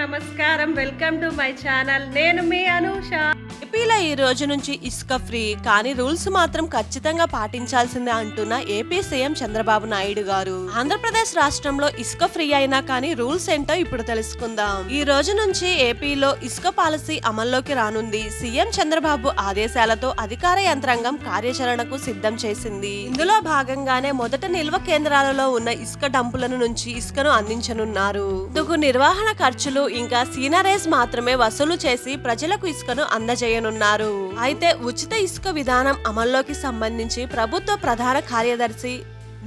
నమస్కారం. Welcome to my channel నేను మీ అనూష. ఏపీలో ఈ రోజు నుంచి ఇసుక ఫ్రీ కానీ రూల్స్ మాత్రం ఖచ్చితంగా పాటించాల్సిందే అంటున్న ఏపీ సీఎం చంద్రబాబు నాయుడు గారు. ఆంధ్రప్రదేశ్ రాష్ట్రంలో ఇసుక ఫ్రీ అయినా కానీ రూల్స్ ఏంటో ఇప్పుడు తెలుసుకుందాం. ఈ రోజు నుంచి ఏపీలో ఇసుక పాలసీ అమల్లోకి రానుంది. సీఎం చంద్రబాబు ఆదేశాలతో అధికార యంత్రాంగం కార్యాచరణకు సిద్ధం చేసింది. ఇందులో భాగంగానే మొదట నిల్వ కేంద్రాలలో ఉన్న ఇసుక డంపులను నుంచి ఇసుకను అందించనున్నారు. ఇందుకు నిర్వహణ ఖర్చులు ఇంకా సీనరేస్ మాత్రమే వసూలు చేసి ప్రజలకు ఇసుకను అందజేయను అందజేయనున్నారు అయితే ఉచిత ఇసుక విధానం అమల్లోకి సంబంధించి ప్రభుత్వ ప్రధాన కార్యదర్శి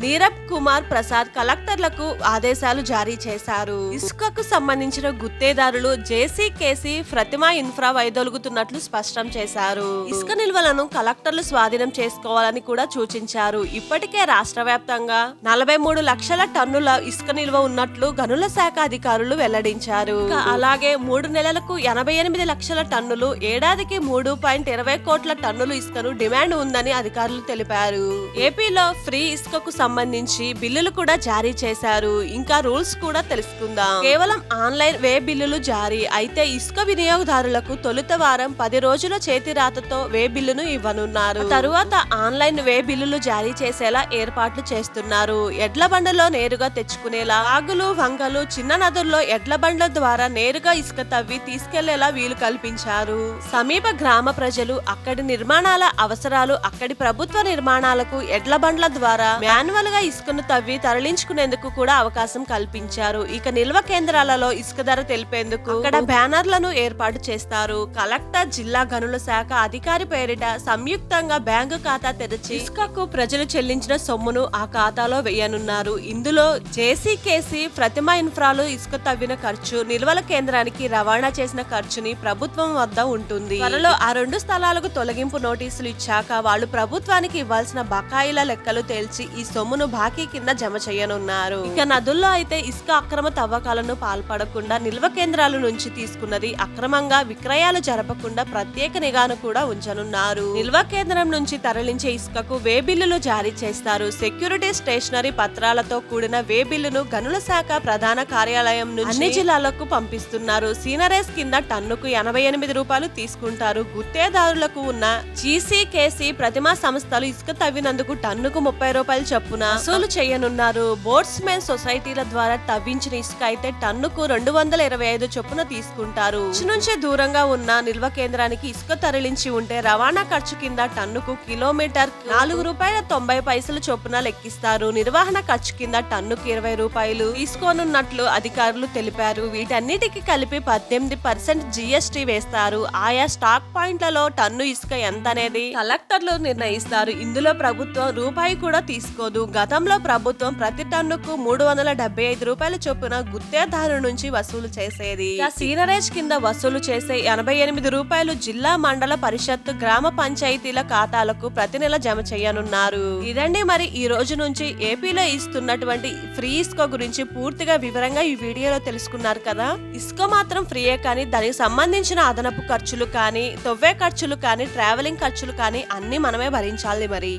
నీరబ్ కుమార్ ప్రసాద్ కలెక్టర్లకు ఆదేశాలు జారీ చేశారు. ఇసుకకు సంబంధించిన గుత్తేదారులు జేసీ కేసీ ప్రతిమా ఇన్ఫ్రా వైదొలుగుతున్నట్లు స్పష్టం చేశారు. ఇసుక నిల్వలను కలెక్టర్లు స్వాధీనం చేసుకోవాలని కూడా సూచించారు. ఇప్పటికే రాష్ట్ర వ్యాప్తంగా నలభై మూడు లక్షల టన్నుల ఇసుక నిల్వ ఉన్నట్లు గనుల శాఖ అధికారులు వెల్లడించారు. అలాగే మూడు నెలలకు ఎనభై ఎనిమిది లక్షల టన్నులు ఏడాదికి మూడు పాయింట్ ఇరవై కోట్ల టన్నులు ఇసుకను డిమాండ్ ఉందని అధికారులు తెలిపారు. ఏపీలో ఫ్రీ ఇసుకకు సంబంధించి బిల్లులు కూడా జారీ చేశారు. ఇంకా రూల్స్ కూడా తెలుసుకుందాం. కేవలం ఆన్లైన్ వే బిల్లులు జారీ. అయితే ఇసుక వినియోగదారులకు తొలుత వారం పది రోజుల చేతి రాతతో వే బిల్లును ఇవ్వనున్నారు. తరువాత ఆన్లైన్ వే బిల్లులు జారీ చేసేలా ఏర్పాట్లు చేస్తున్నారు. ఎడ్ల బండలో నేరుగా తెచ్చుకునేలా ఆగులు వంగలు చిన్న నదుల్లో ఎడ్ల బండ్ల ద్వారా నేరుగా ఇసుక తవ్వి తీసుకెళ్ళేలా వీలు కల్పించారు. సమీప గ్రామ ప్రజలు అక్కడి నిర్మాణాల అవసరాలు అక్కడి ప్రభుత్వ నిర్మాణాలకు ఎడ్ల బండ్ల ద్వారా మాన్యువల్ గా ఇసుకను తవ్వి తరలించుకునేందుకు కూడా అవకాశం కల్పించారు. ఇక నిల్వ కేంద్రాలలో ఇసుక ధర తెలిపేందుకు అక్కడ బ్యానర్లను ఏర్పాటు చేస్తారు. కలెక్టర్ జిల్లా గనుల శాఖ అధికారి పేరిట సంయుక్తంగా బ్యాంకు ఖాతా తెరిచి ఇసుకకు ప్రజలు చెల్లించిన సొమ్మును ఆ ఖాతాలో వేయనున్నారు. ఇందులో జేసీకేసీ ప్రతిమ ఇన్ఫ్రాలు ఇసుక తవ్విన ఖర్చు నిల్వల కేంద్రానికి రవాణా చేసిన ఖర్చుని ప్రభుత్వం వద్ద ఉంటుంది. త్వరలో ఆ రెండు స్థలాలకు తొలగింపు నోటీసులు ఇచ్చాక వాళ్ళు ప్రభుత్వానికి ఇవ్వాల్సిన బకాయిల లెక్కలు తేల్చి ఈ సొమ్మును బాకీ కింద జమ చేయనున్నారు. ఇక నదుల్లో అయితే ఇసుక అక్రమ తవ్వకాలను పాల్పడకుండా నిల్వ కేంద్రాల నుంచి తీసుకున్నది అక్రమంగా విక్రయాలు జరపకుండా ప్రత్యేక నిఘాను కూడా ఉంచనున్నారు. నిల్వ కేంద్రం నుంచి తరలించే ఇసుకకు వే బిల్లులు జారీ చేస్తారు. సెక్యూరిటీ స్టేషనరీ పత్రాలతో కూడిన వే బిల్లును గనుల శాఖ ప్రధాన కార్యాలయం నుంచి అన్ని జిల్లాలకు పంపిస్తున్నారు. సీనరేస్ కింద టన్నుకు ఎనభై ఎనిమిది రూపాయలు తీసుకుంటారు. గుత్తేదారులకు ఉన్న జీసీకేసీ ప్రతిమా సంస్థలు ఇసుక తవ్వినందుకు టన్నుకు ముప్పై రూపాయలు చొప్పున వసూలు చేయనున్నారు. బోట్స్మెన్ సొసైటీల ద్వారా తవ్వించిన ఇసుక అయితే టన్నుకు రెండు వందల ఇరవై ఐదు చొప్పున తీసుకుంటారు. ఇచ్చు నుంచి దూరంగా ఉన్న నిల్వ కేంద్రానికి ఇసుక తరలించి ఉంటే రవాణా ఖర్చు కింద టన్నుకు కిలోమీటర్ నాలుగు రూపాయల తొంభై పైసలు చొప్పున లెక్కిస్తారు. నిర్వహణ ఖర్చు కింద టన్నుకు ఇరవై రూపాయలు తీసుకోనున్నట్లు అధికారులు తెలిపారు. వీటన్నిటికి కలిపి పద్దెనిమిది పర్సెంట్ జిఎస్టీ వేస్తారు. ఆయా స్టాక్ పాయింట్లలో టన్ను ఇసుక ఎంత అనేది కలెక్టర్లు నిర్ణయిస్తారు. ఇందులో ప్రభుత్వం రూపాయి కూడా తీసుకోదు. గతంలో ప్రభుత్వం ప్రతి టన్నుకు మూడు వందల డెబ్బై ఐదు రూపాయల చొప్పున గుత్తేదారు నుంచి వసూలు చేసేది. సీనరేజ్ కింద వసూలు చేసే ఎనభై ఎనిమిది రూపాయలు జిల్లా మండల పరిషత్ గ్రామ పంచాయతీల ఖాతాలకు ప్రతి నెల జమ చేయనున్నారు. ఇదండి మరి ఈ రోజు నుంచి ఏపీలో ఇస్తున్నటువంటి ఫ్రీ ఇసుక గురించి పూర్తిగా వివరంగా ఈ వీడియోలో తెలుసుకున్నారు కదా. ఇసుక మాత్రం ఫ్రీయే కానీ దానికి సంబంధించిన అదనపు ఖర్చులు కానీ తొవ్వే ఖర్చులు కానీ ట్రావెలింగ్ ఖర్చులు కానీ అన్ని మనమే భరించాలి మరి.